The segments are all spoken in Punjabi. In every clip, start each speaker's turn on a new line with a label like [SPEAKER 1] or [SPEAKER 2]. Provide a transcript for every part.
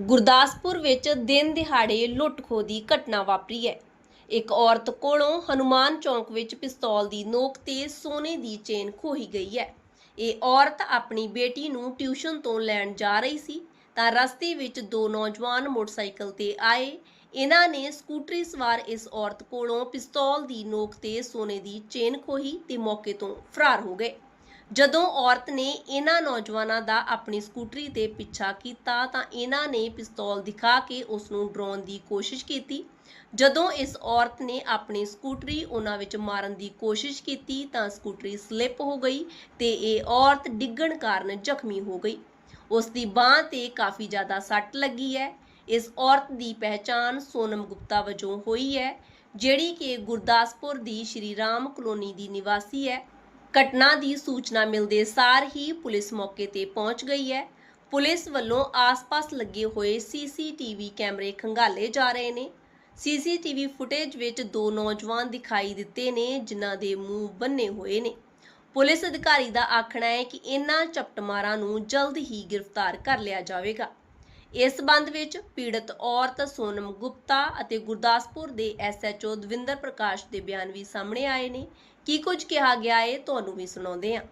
[SPEAKER 1] ਗੁਰਦਾਸਪੁਰ ਵਿੱਚ ਦਿਨ ਦਿਹਾੜੇ ਲੁੱਟ-ਖੋਹ ਦੀ ਘਟਨਾ ਵਾਪਰੀ ਹੈ। ਇੱਕ ਔਰਤ ਕੋਲੋਂ ਹਨੂਮਾਨ ਚੌਂਕ ਵਿੱਚ ਪਿਸਤੌਲ ਦੀ ਨੋਕ ਤੇ ਸੋਨੇ ਦੀ ਚੇਨ ਖੋਹੀ ਗਈ ਹੈ। ਇਹ ਔਰਤ ਆਪਣੀ ਬੇਟੀ ਨੂੰ ਟਿਊਸ਼ਨ ਤੋਂ ਲੈਣ ਜਾ ਰਹੀ ਸੀ, ਤਾਂ ਰਸਤੇ ਵਿੱਚ ਦੋ ਨੌਜਵਾਨ ਮੋਟਰਸਾਈਕਲ ਤੇ ਆਏ। ਇਹਨਾਂ ਨੇ ਸਕੂਟਰੀ ਸਵਾਰ ਇਸ ਔਰਤ ਕੋਲੋਂ ਪਿਸਤੌਲ ਦੀ ਨੋਕ ਤੇ ਸੋਨੇ ਦੀ ਚੇਨ ਖੋਹੀ ਤੇ ਮੌਕੇ ਤੋਂ ਫਰਾਰ ਹੋ ਗਏ। ਜਦੋਂ ਔਰਤ ਨੇ ਇਹਨਾਂ ਨੌਜਵਾਨਾਂ ਦਾ ਆਪਣੀ ਸਕੂਟਰੀ ਤੇ ਪਿੱਛਾ ਕੀਤਾ ਤਾਂ ਇਹਨਾਂ ਨੇ ਪਿਸਤੌਲ ਦਿਖਾ ਕੇ ਉਸ ਨੂੰ ਡਰਾਉਣ ਦੀ ਕੋਸ਼ਿਸ਼ ਕੀਤੀ। ਜਦੋਂ ਇਸ ਔਰਤ ਨੇ ਆਪਣੀ ਸਕੂਟਰੀ ਉਹਨਾਂ ਵਿੱਚ ਮਾਰਨ ਦੀ ਕੋਸ਼ਿਸ਼ ਕੀਤੀ ਤਾਂ ਸਕੂਟਰੀ ਸਲਿੱਪ ਹੋ ਗਈ ਤੇ ਇਹ ਔਰਤ ਡਿੱਗਣ ਕਾਰਨ ਜ਼ਖਮੀ ਹੋ ਗਈ। ਉਸ ਦੀ ਬਾਹ ਤੇ ਕਾਫੀ ਜ਼ਿਆਦਾ ਸੱਟ ਲੱਗੀ ਹੈ। ਇਸ ਔਰਤ ਦੀ ਪਹਿਚਾਣ ਸੋਨਮ ਗੁਪਤਾ ਵਜੋਂ ਹੋਈ ਹੈ, ਜਿਹੜੀ ਕਿ ਗੁਰਦਾਸਪੁਰ ਦੀ ਸ਼੍ਰੀ ਰਾਮ ਕਲੋਨੀ ਦੀ ਨਿਵਾਸੀ ਹੈ। ਘਟਨਾ ਦੀ ਸੂਚਨਾ ਮਿਲਦੇ ਸਾਰ ਹੀ ਪੁਲਿਸ ਮੌਕੇ ਤੇ ਪਹੁੰਚ ਗਈ ਹੈ। ਪੁਲਿਸ ਵੱਲੋਂ ਆਸ-ਪਾਸ ਲੱਗੇ ਹੋਏ ਸੀਸੀਟੀਵੀ ਕੈਮਰੇ ਖੰਗਾਲੇ ਜਾ ਰਹੇ ਨੇ। ਸੀਸੀਟੀਵੀ ਫੁਟੇਜ ਵਿੱਚ ਦੋ ਨੌਜਵਾਨ ਦਿਖਾਈ ਦਿੱਤੇ ਨੇ, ਜਿਨ੍ਹਾਂ ਦੇ ਮੂੰਹ ਬੰਨੇ ਹੋਏ ਨੇ। ਪੁਲਿਸ ਅਧਿਕਾਰੀ ਦਾ ਆਖਣਾ ਹੈ ਕਿ ਇਨ੍ਹਾਂ ਚਪਟਮਾਰਾਂ ਨੂੰ ਜਲਦ ਹੀ ਗ੍ਰਿਫਤਾਰ ਕਰ ਲਿਆ ਜਾਵੇਗਾ। ਇਸ ਸੰਬੰਧ ਵਿੱਚ ਪੀੜਤ ਔਰਤ ਸੋਨਮ ਗੁਪਤਾ ਅਤੇ ਗੁਰਦਾਸਪੁਰ ਦੇ ਐਸਐਚਓ ਦਵਿੰਦਰ ਪ੍ਰਕਾਸ਼ ਦੇ ਬਿਆਨ ਵੀ ਸਾਹਮਣੇ ਆਏ ਨੇ। ਕੀ ਕੁਝ ਕਿਹਾ ਗਿਆ ਹੈ ਤੁਹਾਨੂੰ ਵੀ ਸੁਣਾਉਂਦੇ ਹਾਂ।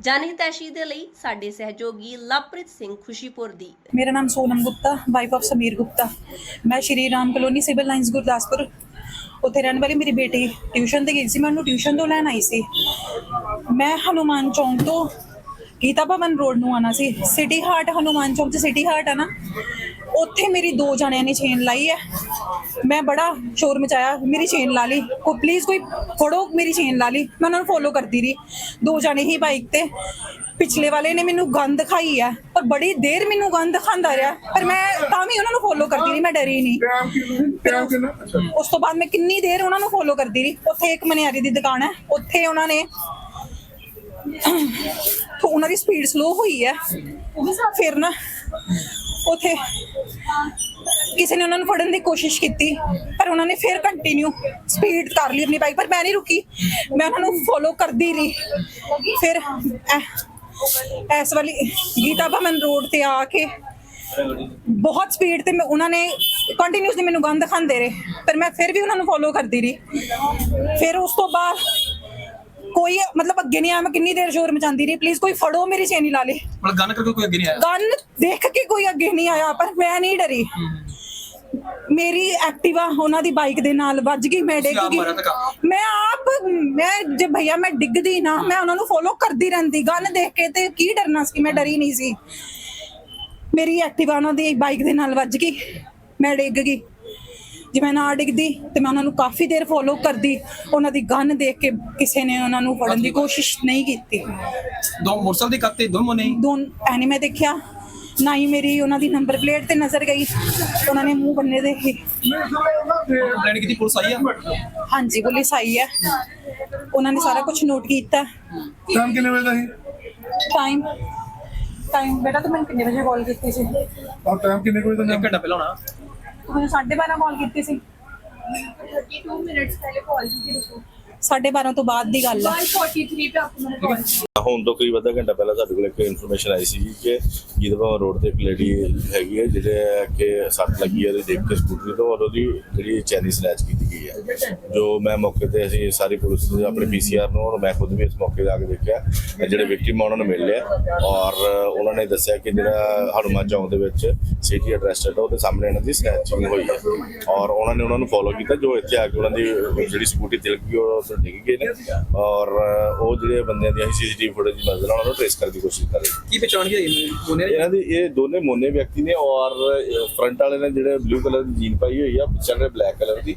[SPEAKER 1] ਜਨਹਿਤੈਸ਼ੀ ਦੇ ਲਈ ਸਾਡੇ ਸਹਿਯੋਗੀ ਲਵਪ੍ਰੀਤ ਸਿੰਘ ਖੁਸ਼ੀਪੁਰ ਦੀ।
[SPEAKER 2] ਮੇਰਾ ਨਾਮ ਸੋਨਮ ਗੁਪਤਾ ਵਾਈਫ ਆਫ ਸਮੀਰ ਗੁਪਤਾ। ਮੈਂ Shri Ram colony Civil Lines Gurdaspur. ਉੱਥੇ ਰਹਿਣ ਵਾਲੀ ਮੇਰੀ ਬੇਟੀ ਟਿਊਸ਼ਨ ਤੇ ਗਈ ਸੀ, ਮੈਂ ਉਹਨੂੰ ਟਿਊਸ਼ਨ ਤੋਂ ਲੈਣ ਆਈ ਸੀ। ਮੈਂ ਹਨੂਮਾਨ ਚੌਂਕ ਤੋਂ ਗੀਤਾ ਭਵਨ ਰੋਡ ਨੂੰ ਆਣਾ ਸੀ। ਸਿਟੀ ਹਾਰਟ ਹਨੂਮਾਨ ਚੌਂਕ ਚ ਸਿਟੀ ਹਾਰਟ ਆ ਨਾ। ਉੱਥੇ ਮੇਰੀ ਦੋ ਜਣਿਆਂ ਨੇ ਚੇਨ ਲਾਈ ਹੈ। ਮੈਂ ਬੜਾ ਸ਼ੋਰ ਮਚਾਇਆ ਮੇਰੀ ਚੇਨ ਲਾ ਲਈ। ਕੋ ਪਲੀਜ਼ ਕੋਈ ਫੜੋ ਮੇਰੀ ਚੇਨ ਲਾ ਲਈ। ਮੈਂ ਉਹਨਾਂ ਨੂੰ ਫੋਲੋ ਕਰਦੀ ਰਹੀ। ਦੋ ਜਣੇ ਹੀ ਬਾਈਕ ਤੇ। ਪਿਛਲੇ ਵਾਲੇ ਨੇ ਮੈਨੂੰ ਗੰਦ ਦਿਖਾਈ ਹੈ ਪਰ ਬੜੀ ਦੇਰ ਮੈਨੂੰ ਗੰਦ ਦਿਖਾਉਂਦਾ ਰਿਹਾ। ਪਰ ਮੈਂ ਤਾਂ ਵੀ ਉਹਨਾਂ ਨੂੰ ਫੋਲੋ ਕਰਦੀ ਰਹੀ ਮੈਂ ਡਰੀ ਨਹੀਂ। ਉਸ ਤੋਂ ਬਾਅਦ ਮੈਂ ਕਿੰਨੀ ਦੇਰ ਉਹਨਾਂ ਨੂੰ ਫੋਲੋ ਕਰਦੀ ਰਹੀ। ਉੱਥੇ ਇੱਕ ਮਨਿਆਰੀ ਦੀ ਦੁਕਾਨ ਹੈ। ਉੱਥੇ ਉਹਨਾਂ ਨੇ ਉਹਨਾਂ ਦੀ ਸਪੀਡ ਸਲੋ ਹੋਈ ਹੈ। ਫਿਰ ਨਾ ਉੱਥੇ ਕਿਸੇ ਨੇ ਉਹਨਾਂ ਨੂੰ ਫੜਨ ਦੀ ਕੋਸ਼ਿਸ਼ ਕੀਤੀ, ਪਰ ਉਹਨਾਂ ਨੇ ਫਿਰ ਕੰਟੀਨਿਊ ਸਪੀਡ ਕਰ ਲਈ ਆਪਣੀ ਬਾਈਕ ਪਰ ਮੈਂ ਨਹੀਂ ਰੁਕੀ। ਮੈਂ ਉਹਨਾਂ ਨੂੰ ਫੋਲੋ ਕਰਦੀ ਰਹੀ। ਫਿਰ ਐ- ਇਸ ਵਾਲੀ ਗੀਤਾ ਭਵਨ ਰੋਡ ਤੇ ਆ ਕੇ ਬਹੁਤ ਸਪੀਡ ਤੇ ਮੈਂ ਉਹਨਾਂ ਨੇ ਕੰਟੀਨਿਊਸਲੀ ਮੈਨੂੰ ਗੰਦ ਖਾਂਦੇ ਰਹੇ, ਪਰ ਮੈਂ ਫਿਰ ਵੀ ਉਹਨਾਂ ਨੂੰ ਫੋਲੋ ਕਰਦੀ ਰਹੀ। ਫਿਰ ਉਸ ਤੋਂ ਬਾਅਦ ਕੋਈ ਮਤਲਬ ਅੱਗੇ ਨਹੀਂ ਆਇਆ ਮੈਂ ਕਿੰਨੀ ਦੇਰ ਸ਼ੋਰ ਮਚਾਉਂਦੀ ਰਹੀ। ਪਲੀਜ਼ ਕੋਈ ਫੜੋ ਮੇਰੀ ਚੇਨੀ ਲਾ ਲੇ।
[SPEAKER 3] ਮਤਲਬ ਗਨ ਕਰਕੇ ਕੋਈ ਅੱਗੇ ਨਹੀਂ ਆਇਆ।
[SPEAKER 2] ਗਨ ਦੇਖ ਕੇ ਕੋਈ ਅੱਗੇ ਨਹੀਂ ਆਇਆ ਪਰ ਮੈਂ ਨਹੀਂ ਡਰੀ। ਮੇਰੀ ਐਕਟਿਵਾ ਉਹਨਾਂ ਦੀ ਬਾਈਕ ਦੇ ਨਾਲ ਵੱਜ ਗਈ ਮੈਂ ਡਿੱਗ ਗਈ? ਮੈਂ ਆਪ ਮੈਂ ਜੇ ਭਈਆ ਮੈਂ ਡਿੱਗਦੀ ਨਾ ਮੈਂ ਉਹਨਾਂ ਨੂੰ ਫੋਲੋ ਕਰਦੀ ਰਹਿੰਦੀ। ਗਨ ਦੇਖ ਕੇ ਤੇ ਕੀ ਡਰਨਾ ਸੀ ਮੈਂ ਡਰੀ ਨਹੀਂ ਸੀ। ਮੇਰੀ ਐਕਟਿਵਾ ਉਹਨਾਂ ਦੀ ਬਾਈਕ ਦੇ ਨਾਲ ਵੱਜ ਗਈ ਮੈਂ ਡਿੱਗ ਗਈ। ਜੇ ਮੈਂ ਨਾ ਡਿੱਗਦੀ ਤੇ ਮੈਂ ਉਹਨਾਂ ਨੂੰ ਕਾਫੀ ਦੇਰ ਫੋਲੋ ਕਰਦੀ ਉਹਨਾਂ ਦੀ ਗਨ ਦੇਖ ਕੇ ਕਿਸੇ ਨੇ ਉਹਨਾਂ ਨੂੰ ਫੜਨ ਦੀ ਕੋਸ਼ਿਸ਼ ਨਹੀਂ ਕੀਤੀ।
[SPEAKER 3] ਦੋ ਮੋਟਰਸਾਈਕਲ ਦੇ ਕੱਤੇ ਦੋ ਮੋਨੇ
[SPEAKER 2] ਦੋਨ ਐਨੀ ਮੈਂ ਦੇਖਿਆ ਨਾ ਹੀ ਮੇਰੀ ਉਹਨਾਂ ਦੀ ਨੰਬਰ ਪਲੇਟ ਤੇ ਨਜ਼ਰ ਗਈ ਉਹਨਾਂ ਨੇ ਮੂੰਹ ਬੰਨੇ ਦੇ ਸੀ
[SPEAKER 3] ਕੰਪਲੇਂਟ ਕੀਤੀ ਪੁਲਿਸ ਆਈ ਆ?
[SPEAKER 2] ਹਾਂਜੀ ਪੁਲਿਸ ਆਈ ਹੈ ਉਹਨਾਂ ਨੇ ਸਾਰਾ ਕੁਝ ਨੋਟ ਕੀਤਾ।
[SPEAKER 4] ਟਾਈਮ ਕਿੰਨੇ ਵਜੇ ਦਾ ਸੀ?
[SPEAKER 2] ਟਾਈਮ ਟਾਈਮ ਬੇਟਾ ਤੂੰ ਮੈਨੂੰ ਕਿੰਨੇ ਵਜੇ ਕਾਲ ਕੀਤੀ ਸੀ?
[SPEAKER 4] ਔਰ ਟਾਈਮ ਕਿੰਨੇ ਕੁ ਵਜੇ ਦਾ
[SPEAKER 3] ਇੱਕ ਘੰਟਾ ਪਹਿਲਾਂ ਹੋਣਾ।
[SPEAKER 2] ਤੂੰ ਮੈਨੂੰ 12:30 ਕਾਲ ਕੀਤੀ ਸੀ।
[SPEAKER 5] 32 ਮਿੰਟਸ ਪਹਿਲੇ ਕਾਲ ਕੀਤੀ ਰੁਕੋ
[SPEAKER 2] 12:30 ਤੋਂ ਬਾਅਦ ਦੀ ਗੱਲ ਹੈ
[SPEAKER 5] 143 ਤੇ ਆਪਕੋ ਮੈਨੂੰ ਕਾਲ
[SPEAKER 6] ਹੁਣ ਤੋਂ ਕਰੀਬ ਅੱਧਾ ਘੰਟਾ ਪਹਿਲਾਂ ਸਾਡੇ ਕੋਲ ਇੱਕ ਇਨਫੋਰਮੇਸ਼ਨ ਆਈ ਸੀ ਕਿ ਜੀਦਵਾ ਰੋਡ ਤੇ ਇੱਕ ਹੈਗੀ ਹੈ ਜਿਹੜੇ ਕਿ ਸੱਟ ਲੱਗੀ ਹੈ ਉਹਦੇ ਦੇਖ ਕੇ ਸਕੂਟਰੀ ਤੋਂ ਉਹਦੀ ਜਿਹੜੀ ਚੈਨੀ ਸਲੈਚ ਕੀਤੀ। ਗਈ ਹੈ ਜੋ ਮੈਂ ਮੌਕੇ ਤੇ ਅਸੀਂ ਸਾਰੀ ਪੁਲਿਸ ਨੂੰ ਆਪਣੇ ਪੀਸੀਆਰ ਨੂੰ ਔਰ ਮੈਂ ਖੁਦ ਵੀ ਇਸ ਮੌਕੇ ਤੇ ਆ ਕੇ ਦੇਖਿਆ। ਜਿਹੜੇ ਵਿਕਟਿਮ ਉਹਨਾਂ ਨੂੰ ਮਿਲ ਲਿਆ। ਔਰ ਉਹਨਾਂ ਨੇ ਦੱਸਿਆ ਕਿ ਜਿਹੜਾ ਹਨੂਮਾਨ ਚੌਂਕ ਦੇ ਵਿੱਚ ਸਿਟੀ ਐਡਰੈਸ ਹੈ ਉਹਦੇ ਸਾਹਮਣੇ ਇਹਨਾਂ ਦੀ ਸਨੈਚਿੰਗ ਹੋਈ ਹੈ ਔਰ ਉਹਨਾਂ ਨੇ ਉਹਨਾਂ ਨੂੰ ਫੋਲੋ ਕੀਤਾ ਜੋ ਇੱਥੇ ਆ ਕੇ ਉਹਨਾਂ ਦੀ ਜਿਹੜੀ ਸਕੂਟੀ ਤਿਲਕ ਗਈ ਉਹ ਡਿੱਗ ਗਏ ਨੇ। ਔਰ ਉਹ ਜਿਹੜੇ ਬੰਦਿਆਂ ਦੀ ਅਸੀਂ ਸੀਸੀਟੀਵੀ ਫੁਟੇਜ ਦੀ ਮਦਦ ਨਾਲ ਉਹਨਾਂ ਨੂੰ ਟ੍ਰੇਸ ਕਰਨ ਦੀ ਕੋਸ਼ਿਸ਼ ਕਰ ਰਹੇ
[SPEAKER 3] ਕੀ ਪਛਾਣ ਕੀ ਹੋਈ?
[SPEAKER 6] ਇਹਨਾਂ ਦੀ ਇਹ ਦੋਨੇ ਮੋਨੇ ਵਿਅਕਤੀ ਨੇ ਔਰ ਫਰੰਟ ਵਾਲੇ ਨੇ ਜਿਹੜੇ ਬਲੂ ਕਲਰ ਦੀ ਜੀਨ ਪਾਈ ਹੋਈ ਆ ਪਿੱਛੇ ਨੇ black colour the.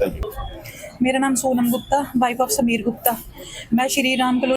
[SPEAKER 6] Thank you
[SPEAKER 2] ਮੇਰਾ ਨਾਮ ਸੋਨਮ ਗੁਪਤਾ ਵਾਈਫ ਆਫ ਸਮੀਰ ਗੁਪਤਾ। ਮੈਂ ਸ਼੍ਰੀ ਰਾਮ ਕਲੋਨੀ